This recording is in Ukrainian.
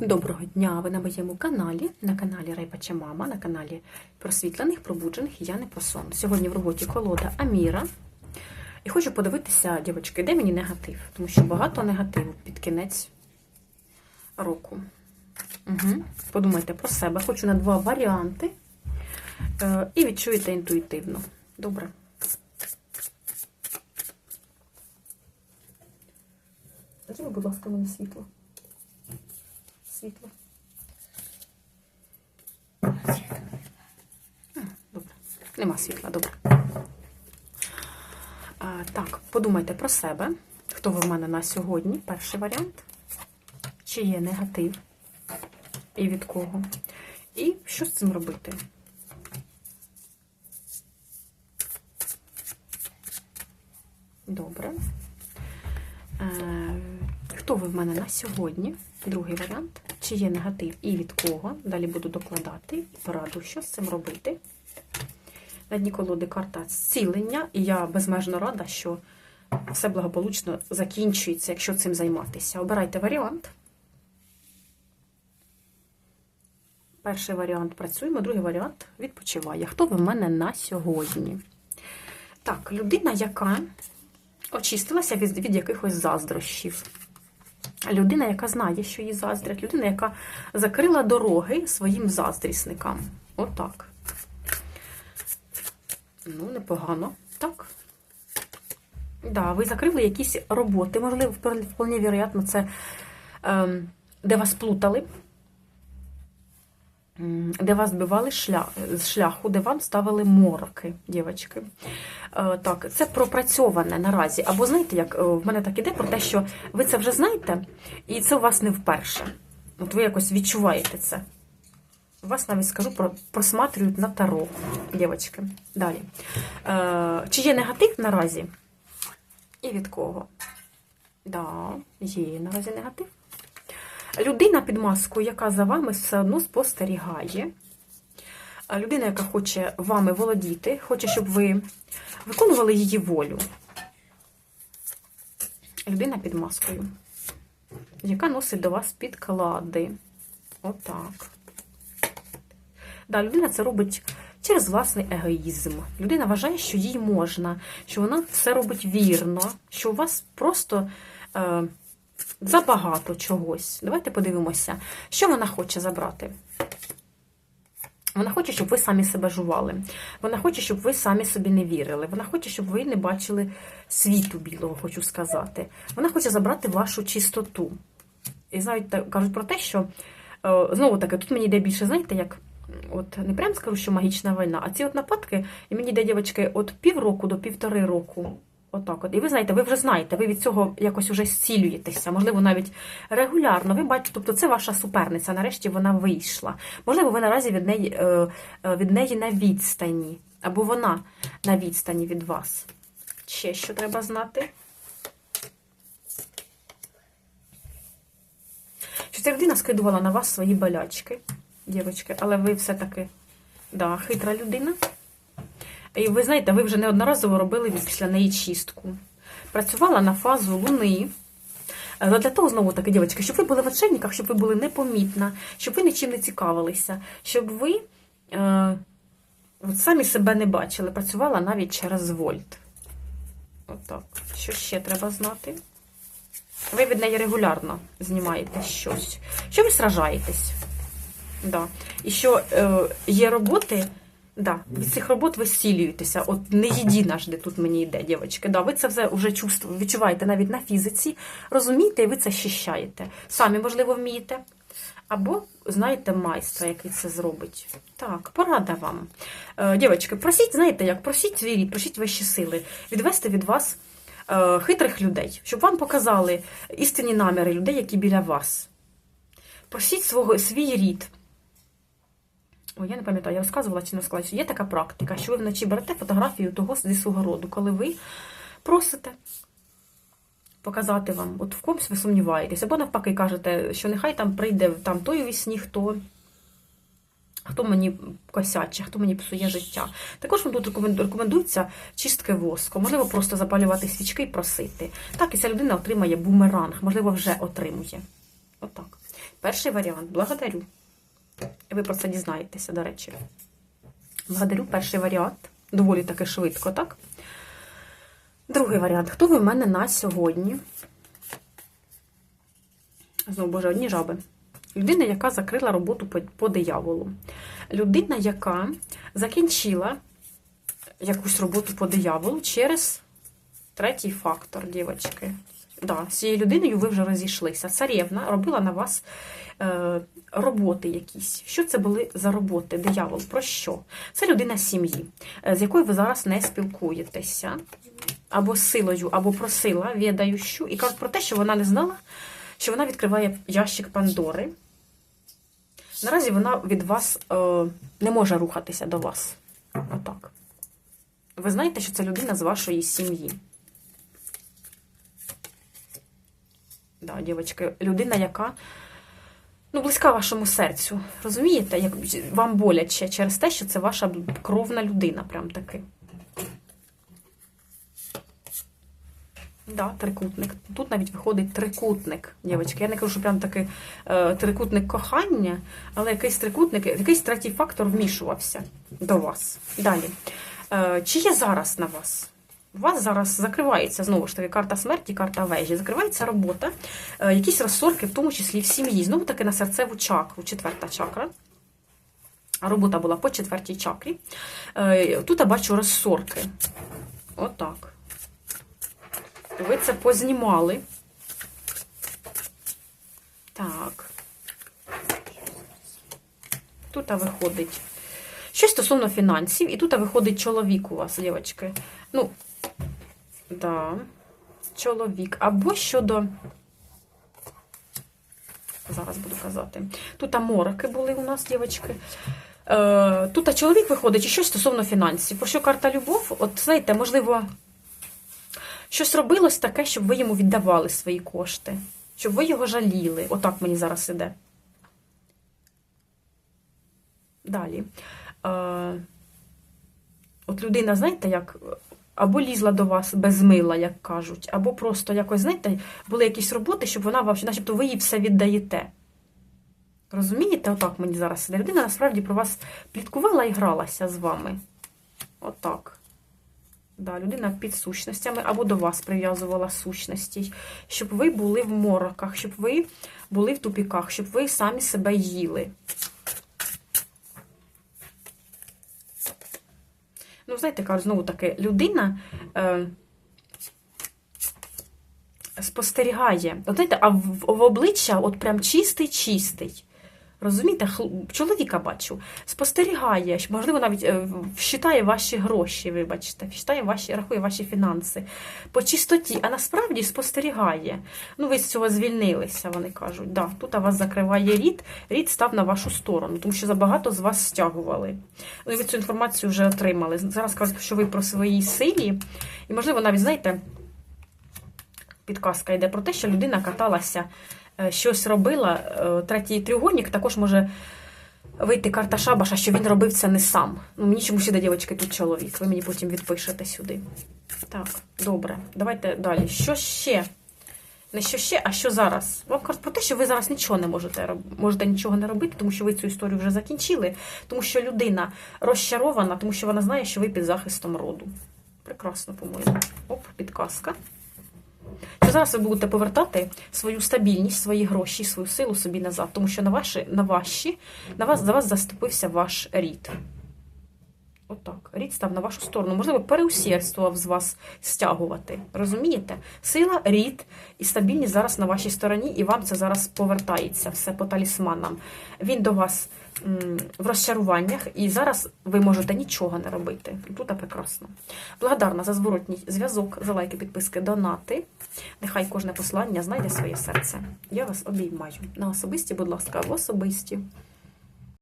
Доброго дня! Ви на моєму каналі, на каналі Райпача Мама, на каналі просвітлених, пробуджених, я не про сон. Сьогодні в роботі колода Аміра. І хочу подивитися, дівчатки, де мені негатив, тому що багато негативу під кінець року. Угу. Подумайте про себе. Хочу на два варіанти. Е, і відчуєте інтуїтивно. Добре. Зроби, будь ласка, мені світло світло. Добре. Нема світла, добре. А, так, подумайте про себе. Хто ви в мене на сьогодні? Перший варіант. Чи є негатив? І від кого? І що з цим робити? Добре. Е, Хто ви в мене на сьогодні? Другий варіант. Чи є негатив і від кого? Далі буду докладати і пораду, що з цим робити. На дні колоди карта зцілення, і я безмежно рада, що все благополучно закінчується, якщо цим займатися. Обирайте варіант. Перший варіант працюємо, другий варіант відпочиває. Хто ви в мене на сьогодні? Так, людина, яка очистилася від, від якихось заздрощів. Людина, яка знає, що її заздрять, людина, яка закрила дороги своїм заздрісникам. Отак. Ну, непогано. Так. Да, ви закрили якісь роботи. Можливо, вполне вероятно, це ем, де вас плутали, де вас збивали шлях, з шляху, де вам ставили мороки, дівчатки. Е, так, це пропрацьоване наразі. Або знаєте, як е, в мене так іде про те, що ви це вже знаєте, і це у вас не вперше. От ви якось відчуваєте це. Вас навіть скажу, просматрюють на таро, дівчатки. Далі. Е, Чи є негатив наразі? І від кого? Да, є наразі негатив. Людина під маскою, яка за вами все одно спостерігає. Людина, яка хоче вами володіти, хоче, щоб ви виконували її волю. Людина під маскою, яка носить до вас підклади. Отак. Да, людина це робить через власний егоїзм. Людина вважає, що їй можна, що вона все робить вірно, що у вас просто. Е, забагато чогось. Давайте подивимося, що вона хоче забрати. Вона хоче, щоб ви самі себе жували. Вона хоче, щоб ви самі собі не вірили. Вона хоче, щоб ви не бачили світу білого, хочу сказати. Вона хоче забрати вашу чистоту. І знаєте, кажуть про те, що е, знову таки, тут мені йде більше, знаєте, як. От не прям скажу, що магічна війна, а ці от нападки, і мені йде, дівчатки, от півроку до півтори року. Отак от. І ви знаєте, ви вже знаєте, ви від цього якось вже зцілюєтеся, можливо, навіть регулярно. Ви бачите, тобто це ваша суперниця, нарешті вона вийшла. Можливо, ви наразі від неї, е, е, від неї на відстані, або вона на відстані від вас. Ще що треба знати? Що ця людина скидувала на вас свої болячки, дівчатки, але ви все-таки да, хитра людина. І ви знаєте, ви вже неодноразово робили після неї чистку. Працювала на фазу луни. Але Для того, знову таки, дівчатки, щоб ви були в очельниках, щоб ви були непомітна, щоб ви нічим не цікавилися, щоб ви е, от самі себе не бачили. Працювала навіть через вольт. Отак. Що ще треба знати? Ви від неї регулярно знімаєте щось. Що ви сражаєтесь? Да. І що е, є роботи. Да, від цих робот ви зцілюєтеся. От не єдина ж, де тут мені йде, дівчатки. Да, ви це все вже чувствуєте, відчуваєте навіть на фізиці, розумієте, і ви це щищаєте. Самі, можливо, вмієте. Або знаєте майстра, який це зробить. Так, порада вам. Е, Дівчатки, просіть, знаєте, як просіть свій рід, просіть ваші сили, відвести від вас е, хитрих людей, щоб вам показали істинні наміри людей, які біля вас. Просіть свого, свій рід. Ой, я не пам'ятаю, я розказувала чи не розказала, що є така практика, що ви вночі берете фотографію того зі свого роду, коли ви просите показати вам, от в комусь ви сумніваєтесь, або навпаки кажете, що нехай там прийде там той вісні, хто хто мені косяче, хто мені псує життя. Також вам тут рекомендується чистки воску, можливо, просто запалювати свічки і просити. Так, і ця людина отримає бумеранг, можливо, вже отримує. Отак. Перший варіант благодарю. Ви про це дізнаєтеся, до речі. Благодарю перший варіант. Доволі таки швидко, так? Другий варіант. Хто ви в мене на сьогодні? Знову, боже, одні жаби. Людина, яка закрила роботу по, по дияволу. Людина, яка закінчила якусь роботу по дияволу через третій фактор, дівчатки. Да, з цією людиною ви вже розійшлися. Царівна робила на вас е, роботи якісь. Що це були за роботи? Диявол? Про що? Це людина сім'ї, е, з якою ви зараз не спілкуєтеся. Або силою, або просила відающу, і кажуть про те, що вона не знала, що вона відкриває ящик Пандори. Наразі вона від вас е, не може рухатися до вас. Отак. Ви знаєте, що це людина з вашої сім'ї. Да, дівчатки, людина, яка ну, близька вашому серцю. Розумієте, як вам боляче через те, що це ваша кровна людина, прям таки. Да, трикутник. Тут навіть виходить трикутник, дівчатки. Я не кажу, що прям такий е, трикутник кохання, але якийсь трикутник, якийсь третій фактор вмішувався до вас. Далі. Е, чи є зараз на вас? У вас зараз закривається знову ж таки карта смерті, карта вежі. Закривається робота, е, якісь розсорки, в тому числі в сім'ї. Знову таки на серцеву чакру, четверта чакра. Робота була по четвертій чакрі. Е, Тут я бачу розсорки. Отак. Ви це познімали. Так. Тут виходить. Щось стосовно фінансів, і тут виходить чоловік у вас, дівчатки. Ну, да, чоловік. Або щодо. Зараз буду казати. Тут мороки були у нас, дівчатки. Е, Тут чоловік виходить і щось стосовно фінансів. Про що карта любов? От, знаєте, можливо, щось робилось таке, щоб ви йому віддавали свої кошти, щоб ви його жаліли. Отак мені зараз іде. Далі. Е, От людина, знаєте, як або лізла до вас без мила, як кажуть, або просто якось, знаєте, були якісь роботи, щоб вона вам, начебто ви їй все віддаєте. Розумієте, отак мені зараз іде. Людина насправді про вас пліткувала і гралася з вами. Отак. Да, людина під сущностями або до вас прив'язувала сущності, щоб ви були в мороках, щоб ви були в тупіках, щоб ви самі себе їли. Знаєте, кажу, знову таки, людина е, спостерігає. От знаєте, а в, в обличчя от прям чистий-чистий. Розумієте, чоловіка бачу, спостерігає, можливо, навіть е, вважає ваші гроші, вибачте, вважає ваші, рахує ваші фінанси по чистоті, а насправді спостерігає. Ну, ви з цього звільнилися, вони кажуть. Да, тут вас закриває рід, рід став на вашу сторону, тому що забагато з вас стягували. Ну, і ви цю інформацію вже отримали. Зараз кажуть, що ви про своїй силі, і, можливо, навіть, знаєте, підказка йде про те, що людина каталася щось робила. Е, Третій тригунник також може вийти карта Шабаша, що він робив це не сам. Ну, мені чомусь іде, дівчатки, тут чоловік. Ви мені потім відпишете сюди. Так, добре. Давайте далі. Що ще? Не що ще, а що зараз? Вам кажуть про те, що ви зараз нічого не можете можете нічого не робити, тому що ви цю історію вже закінчили, тому що людина розчарована, тому що вона знає, що ви під захистом роду. Прекрасно, по-моєму. Оп, підказка. Що зараз ви будете повертати свою стабільність, свої гроші, свою силу собі назад, тому що на ваші, на ваші, на вас за вас заступився ваш рід. Отак. Рід став на вашу сторону. Можливо, переусердствував з вас стягувати. Розумієте? Сила, рід і стабільність зараз на вашій стороні, і вам це зараз повертається все по талісманам. Він до вас в розчаруваннях, і зараз ви можете нічого не робити. Тут прекрасно. Благодарна за зворотній зв'язок, за лайки, підписки, донати. Нехай кожне послання знайде своє серце. Я вас обіймаю. На особисті, будь ласка, в особисті.